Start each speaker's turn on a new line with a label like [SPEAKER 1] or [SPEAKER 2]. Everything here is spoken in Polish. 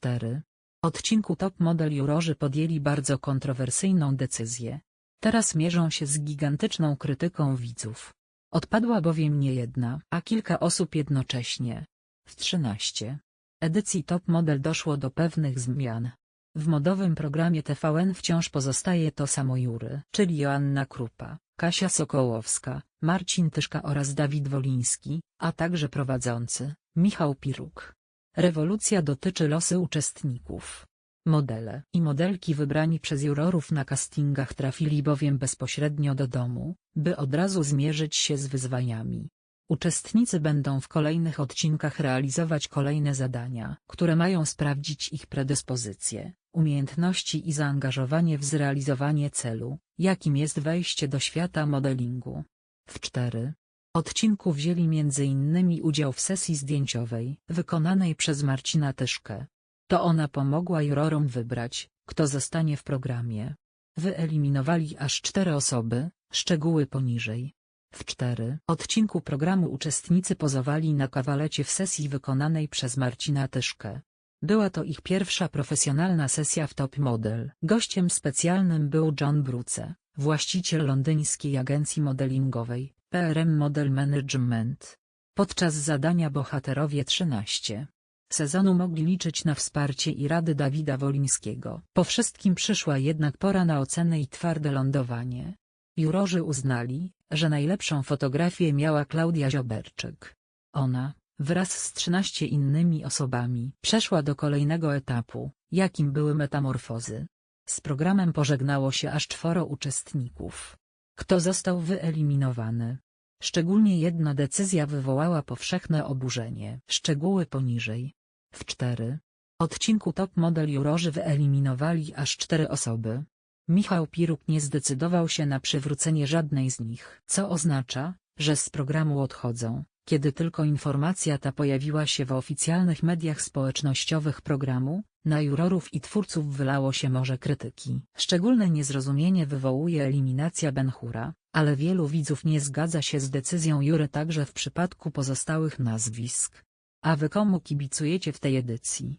[SPEAKER 1] 4. Odcinku Top Model jurorzy podjęli bardzo kontrowersyjną decyzję. Teraz mierzą się z gigantyczną krytyką widzów. Odpadła bowiem nie jedna, a kilka osób jednocześnie. W 13 edycji Top Model doszło do pewnych zmian. W modowym programie TVN wciąż pozostaje to samo jury, czyli Joanna Krupa, Kasia Sokołowska, Marcin Tyszka oraz Dawid Woliński, a także prowadzący, Michał Piruk. Rewolucja dotyczy losy uczestników. Modele i modelki wybrani przez jurorów na castingach trafili bowiem bezpośrednio do domu, by od razu zmierzyć się z wyzwaniami. Uczestnicy będą w kolejnych odcinkach realizować kolejne zadania, które mają sprawdzić ich predyspozycje, umiejętności i zaangażowanie w zrealizowanie celu, jakim jest wejście do świata modelingu. W 4 odcinku wzięli m.in. udział w sesji zdjęciowej, wykonanej przez Marcina Tyszkę. To ona pomogła jurorom wybrać, kto zostanie w programie. Wyeliminowali aż cztery osoby, szczegóły poniżej. W 4 odcinku programu uczestnicy pozowali na kawalecie w sesji wykonanej przez Marcina Tyszkę. Była to ich pierwsza profesjonalna sesja w Top Model. Gościem specjalnym był John Bruce, właściciel londyńskiej agencji modelingowej, PRM Model Management. Podczas zadania bohaterowie 13 sezonu mogli liczyć na wsparcie i rady Dawida Wolińskiego. Po wszystkim przyszła jednak pora na ocenę i twarde lądowanie. Jurorzy uznali, że najlepszą fotografię miała Klaudia Zioberczyk. Ona, wraz z 13 innymi osobami, przeszła do kolejnego etapu, jakim były metamorfozy. Z programem pożegnało się aż czworo uczestników. Kto został wyeliminowany? Szczególnie jedna decyzja wywołała powszechne oburzenie. Szczegóły poniżej. W 4 odcinku Top Model jurorzy wyeliminowali aż cztery osoby. Michał Piruk nie zdecydował się na przywrócenie żadnej z nich. Co oznacza, że z programu odchodzą, kiedy tylko informacja ta pojawiła się w oficjalnych mediach społecznościowych programu, na jurorów i twórców wylało się morze krytyki. Szczególne niezrozumienie wywołuje eliminacja Benhura, ale wielu widzów nie zgadza się z decyzją jury także w przypadku pozostałych nazwisk. A wy komu kibicujecie w tej edycji?